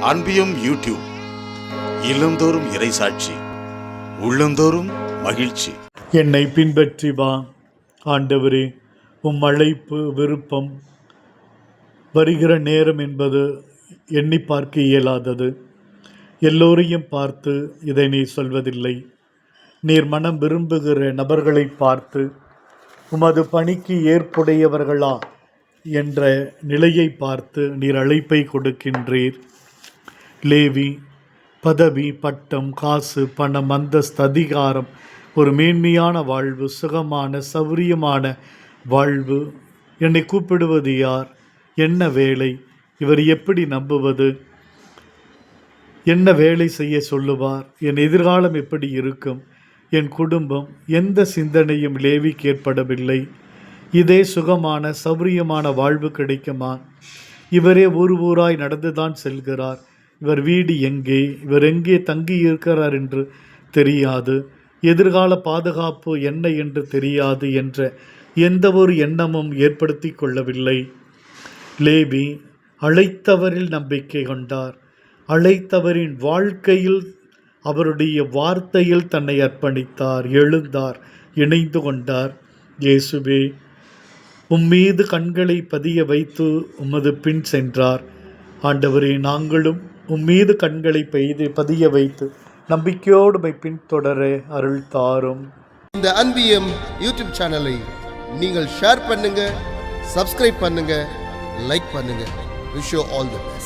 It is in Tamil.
அன்பியும் யூடியூப் இல்லந்தோறும் இறைசாட்சி உள்ளந்தோறும் மகிழ்ச்சி. என்னை பின்பற்றி வா ஆண்டவரே. உம் அழைப்பு விருப்பம் வருகிற நேரம் என்பது எண்ணி பார்க்க இயலாதது. எல்லோரையும் பார்த்து இதை நீ சொல்வதில்லை. நீர் மனம் விரும்புகிற நபர்களை பார்த்து உமது பணிக்கு ஏற்புடையவர்களா என்ற நிலையை பார்த்து நீர் அழைப்பை கொடுக்கின்றீர். லேவி பதவி பட்டம் காசு பணம் அந்தஸ்து அதிகாரம். ஒரு மேன்மையான வாழ்வு சுகமான சௌரியமான வாழ்வு. என்னை கூப்பிடுவது யார்? என்ன வேலை? இவர் எப்படி நம்புவது? என்ன வேலை செய்ய சொல்லுவார்? என் எதிர்காலம் எப்படி இருக்கும்? என் குடும்பம் எந்த சிந்தனையும் லேவிக்கு ஏற்படவில்லை. இதே சுகமான சௌரியமான வாழ்வு கிடைக்குமா? இவரே ஊர் ஊராய் நடந்துதான் செல்கிறார். இவர் வீடு எங்கே? இவர் எங்கே தங்கி இருக்கிறார் என்று தெரியாது. எதிர்கால பாதுகாப்பு என்ன என்று தெரியாது என்ற எந்த ஒரு எண்ணமும் ஏற்படுத்தி கொள்ளவில்லை. லேவி அழைத்தவரில் நம்பிக்கை கொண்டார். அழைத்தவரின் வாழ்க்கையில் அவருடைய வார்த்தையில் தன்னை அர்ப்பணித்தார் எழுந்தார் இணைந்து கொண்டார். இயேசுவே உம்மீது கண்களை பதிய வைத்து உமது பின் சென்றார். ஆண்டவரே நாங்களும் உம்மீது கண்களை பெய்து பதிய வைத்து நம்பிக்கையோடு மை பின்தொடர அருள் தாரும். இந்த அன்பியம் யூடியூப் சேனலை நீங்கள் ஷேர் பண்ணுங்க சப்ஸ்கிரைப் பண்ணுங்க லைக் பண்ணுங்க. Wish all the best